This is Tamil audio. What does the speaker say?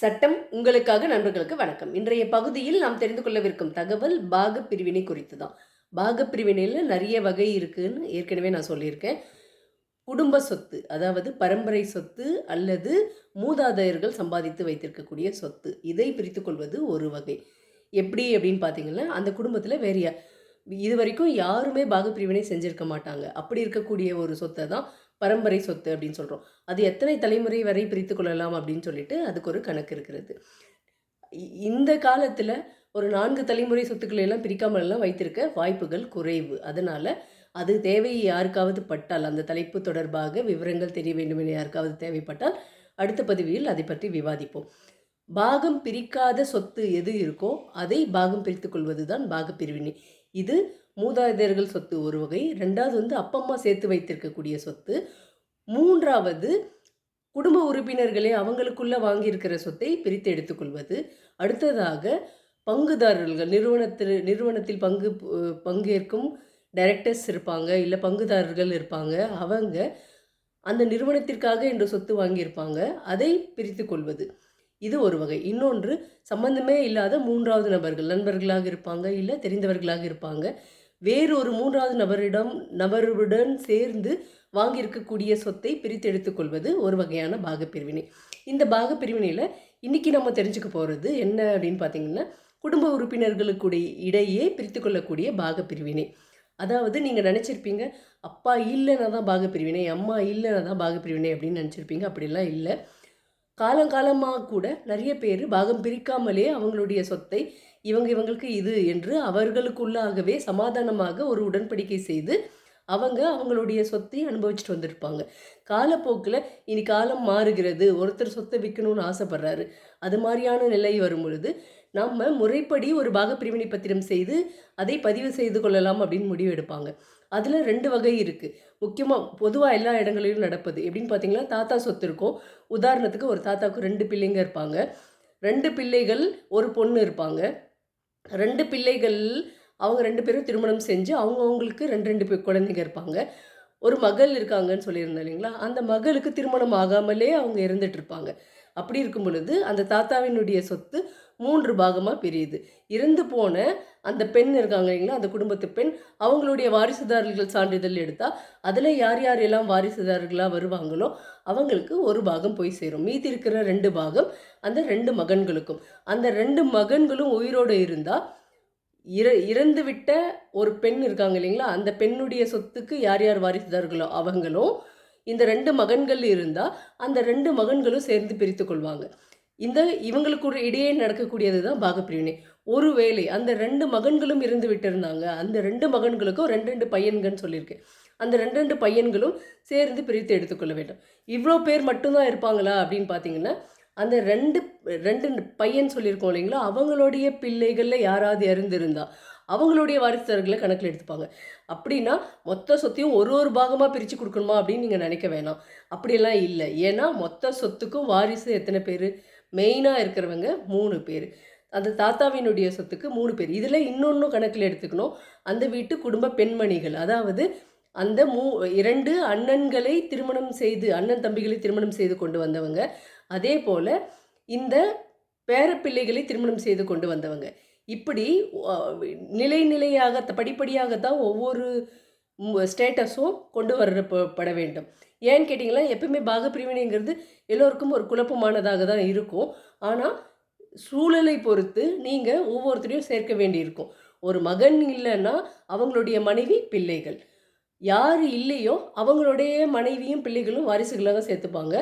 சட்டம் உங்களுக்காக நண்பர்களுக்கு வணக்கம். இன்றைய பகுதியில் நாம் தெரிந்து கொள்ளவிருக்கும் தகவல் பாக பிரிவினை குறித்து தான் பாக பிரிவினையில் நிறைய வகை இருக்குதுன்னு ஏற்கனவே நான் சொல்லியிருக்கேன். குடும்ப சொத்து அதாவது பரம்பரை சொத்து அல்லது மூதாதையர்கள் சம்பாதித்து வைத்திருக்கக்கூடிய சொத்து இதை பிரித்து கொள்வது ஒரு வகை. எப்படி அப்படின்னு பார்த்தீங்கன்னா அந்த குடும்பத்தில் வேறு இது வரைக்கும் யாருமே பாக பிரிவினை செஞ்சிருக்க மாட்டாங்க. அப்படி இருக்கக்கூடிய ஒரு சொத்தை தான் பரம்பரை சொத்து அப்படின்னு சொல்கிறோம் அது எத்தனை தலைமுறை வரை பிரித்து கொள்ளலாம் அப்படின்னு சொல்லிட்டு அதுக்கு ஒரு கணக்கு இருக்கிறது. இ- இந்த காலத்தில் ஒரு நான்கு தலைமுறை சொத்துக்களை எல்லாம் பிரிக்காமல் எல்லாம் வைத்திருக்க வாய்ப்புகள் குறைவு. அதனால் அது தேவை யாருக்காவது பட்டால் அந்த தலைப்பு தொடர்பாக விவரங்கள் தெரிய வேண்டும் என யாருக்காவது தேவைப்பட்டால் அடுத்த பதிவில் அதை பற்றி விவாதிப்போம். பாகம் பிரிக்காத சொத்து எது இருக்கோ அதை பாகம் பிரித்து கொள்வது தான் பாக பிரிவினை. இது மூதாதையர்கள் சொத்து ஒரு வகை ரெண்டாவது வந்து அப்பம்மா சேர்த்து வைத்திருக்கக்கூடிய சொத்து. மூன்றாவது குடும்ப உறுப்பினர்களே அவங்களுக்குள்ள வாங்கியிருக்கிற சொத்தை பிரித்து எடுத்துக்கொள்வது. அடுத்ததாக பங்குதாரர்கள் நிறுவனத்தில் நிறுவனத்தில் பங்கு பங்கேற்கும் டைரக்டர்ஸ் இருப்பாங்க இல்லை பங்குதாரர்கள் இருப்பாங்க அவங்க அந்த நிறுவனத்திற்காக என்று சொத்து வாங்கியிருப்பாங்க அதை பிரித்து கொள்வது இது ஒரு வகை. இன்னொன்று சம்பந்தமே இல்லாத மூன்றாவது நபர்கள் நண்பர்களாக இருப்பாங்க இல்லை தெரிந்தவர்களாக இருப்பாங்க. வேறு ஒரு மூன்றாவது நபரிடம் நபருடன் சேர்ந்து வாங்கியிருக்கக்கூடிய சொத்தை பிரித்து எடுத்துக்கொள்வது ஒரு வகையான பாகப்பிரிவினை. இந்த பாகப்பிரிவினையில் இன்றைக்கி நம்ம தெரிஞ்சுக்க போகிறது என்ன அப்படின்னு பார்த்தீங்கன்னா குடும்ப உறுப்பினர்களுக்கு இடையே பிரித்து கொள்ளக்கூடிய பாகப்பிரிவினை. அதாவது நீங்கள் நினச்சிருப்பீங்க அப்பா இல்லைன்னா தான் பாகப்பிரிவினை அம்மா இல்லைன்னா தான் பாகப்பிரிவினை அப்படின்னு நினச்சிருப்பீங்க. அப்படிலாம் இல்லை. காலங்காலமாக கூட நிறைய பேர் பாகம் பிரிக்காமலே அவங்களுடைய சொத்தை இவங்க இவங்களுக்கு இது என்று அவர்களுக்குள்ளாகவே சமாதானமாக ஒரு உடன்படிக்கை செய்து அவங்க அவங்களுடைய சொத்தை அனுபவிச்சுட்டு வந்திருப்பாங்க. காலப்போக்கில் இனி காலம் மாறுகிறது. ஒருத்தர் சொத்தை விற்கணும்னு ஆசைப்படுறாரு. அது மாதிரியான நிலை வரும் பொழுது நம்ம முறைப்படி ஒரு பாகப்பிரிவினை பத்திரம் செய்து அதை பதிவு செய்து கொள்ளலாம் அப்படின்னு முடிவு எடுப்பாங்க. அதில் ரெண்டு வகை இருக்குது முக்கியமாக பொதுவாக எல்லா இடங்களிலும் நடப்பது. எப்படின்னு பார்த்தீங்கன்னா தாத்தா சொத்து இருக்கும். உதாரணத்துக்கு ஒரு தாத்தாவுக்கு ரெண்டு பிள்ளைங்க இருப்பாங்க. ரெண்டு பிள்ளைகள் ஒரு பொண்ணு இருப்பாங்க. ரெண்டு பிள்ளைகள் அவங்க ரெண்டு பேரும் திருமணம் செஞ்சு அவங்கவுங்களுக்கு ரெண்டு ரெண்டு பேர் குழந்தைங்க இருப்பாங்க. ஒரு மகள் இருக்காங்கன்னு சொல்லியிருந்தேன் இல்லைங்களா? அந்த மகளுக்கு திருமணம் ஆகாமலே அவங்க இருந்துட்டு இருப்பாங்க. அப்படி இருக்கும் பொழுது அந்த தாத்தாவினுடைய சொத்து மூன்று பாகமாக பிரியுது. இறந்து போன அந்த பெண் இருக்காங்க இல்லைங்களா? அந்த குடும்பத்து பெண் அவங்களுடைய வாரிசுதாரர்கள் சான்றிதழ் எடுத்தால் அதில் யார் யார் எல்லாம் வாரிசுதாரர்களாக வருவாங்களோ அவங்களுக்கு ஒரு பாகம் போய் சேரும். மீதி இருக்கிற ரெண்டு பாகம் அந்த ரெண்டு மகன்களுக்கும். அந்த ரெண்டு மகன்களும் உயிரோடு இருந்தால் இற இறந்து விட்ட ஒரு பெண் இருக்காங்க இல்லைங்களா? அந்த பெண்ணுடைய சொத்துக்கு யார் யார் வாரிசுதார்களோ அவங்களும் இந்த ரெண்டு மகன்கள் இருந்தால் அந்த ரெண்டு மகன்களும் சேர்ந்து பிரித்து கொள்வாங்க. இந்த இவங்களுக்கு ஒரு இடையே நடக்கக்கூடியது தான் பாகப்பிரிவினை. ஒருவேளை அந்த ரெண்டு மகன்களும் இருந்து விட்டிருந்தாங்க. அந்த ரெண்டு மகன்களுக்கும் ரெண்டு ரெண்டு பையன்கள்னு சொல்லியிருக்கேன் அந்த ரெண்டு ரெண்டு பையன்களும் சேர்ந்து பிரித்து எடுத்துக்கொள்ள வேண்டும். இவ்வளோ பேர் மட்டும்தான் இருப்பாங்களா அப்படின்னு பார்த்தீங்கன்னா அந்த ரெண்டு ரெண்டு பையன் சொல்லியிருக்கோம் இல்லைங்களா? அவங்களுடைய பிள்ளைகளில் யாராவது இறந்துருந்தா அவங்களுடைய வாரிசுதாரர்களை கணக்கில் எடுத்துப்பாங்க. அப்படின்னா மொத்த சொத்தையும் ஒரு ஒரு பாகமாக பிரித்து கொடுக்கணுமா அப்படின்னு நீங்கள் நினைக்க வேணாம். அப்படியெல்லாம் இல்லை. ஏன்னா மொத்த சொத்துக்கும் வாரிசு எத்தனை பேர்? மெயினாக இருக்கிறவங்க மூணு பேர். அந்த தாத்தாவினுடைய சொத்துக்கு மூணு பேர். இதில் இன்னொன்றும் கணக்கில் எடுத்துக்கணும். அந்த வீட்டு குடும்ப பெண்மணிகள் அதாவது அந்த மூ இரண்டு அண்ணன்களை திருமணம் செய்து அண்ணன் தம்பிகளை திருமணம் செய்து கொண்டு வந்தவங்க. அதே போல் இந்த பேரப்பிள்ளைகளை திருமணம் செய்து கொண்டு வந்தவங்க. இப்படி நிலை நிலையாக படிப்படியாக தான் ஒவ்வொரு ஸ்டேட்டஸும் கொண்டு வரப்பட வேண்டும். ஏன்னு கேட்டிங்கன்னா எப்பவுமே பாகப்பிரிவினைங்கிறது எல்லோருக்கும் ஒரு குழப்பமானதாக தான் இருக்கும். ஆனால் சூழலை பொறுத்து நீங்கள் ஒவ்வொருத்தரையும் சேர்க்க வேண்டியிருக்கும். ஒரு மகன் இல்லைன்னா அவங்களுடைய மனைவி பிள்ளைகள். யார் இல்லையோ அவங்களுடைய மனைவியும் பிள்ளைகளும் வாரிசுகளாக சேர்த்துப்பாங்க.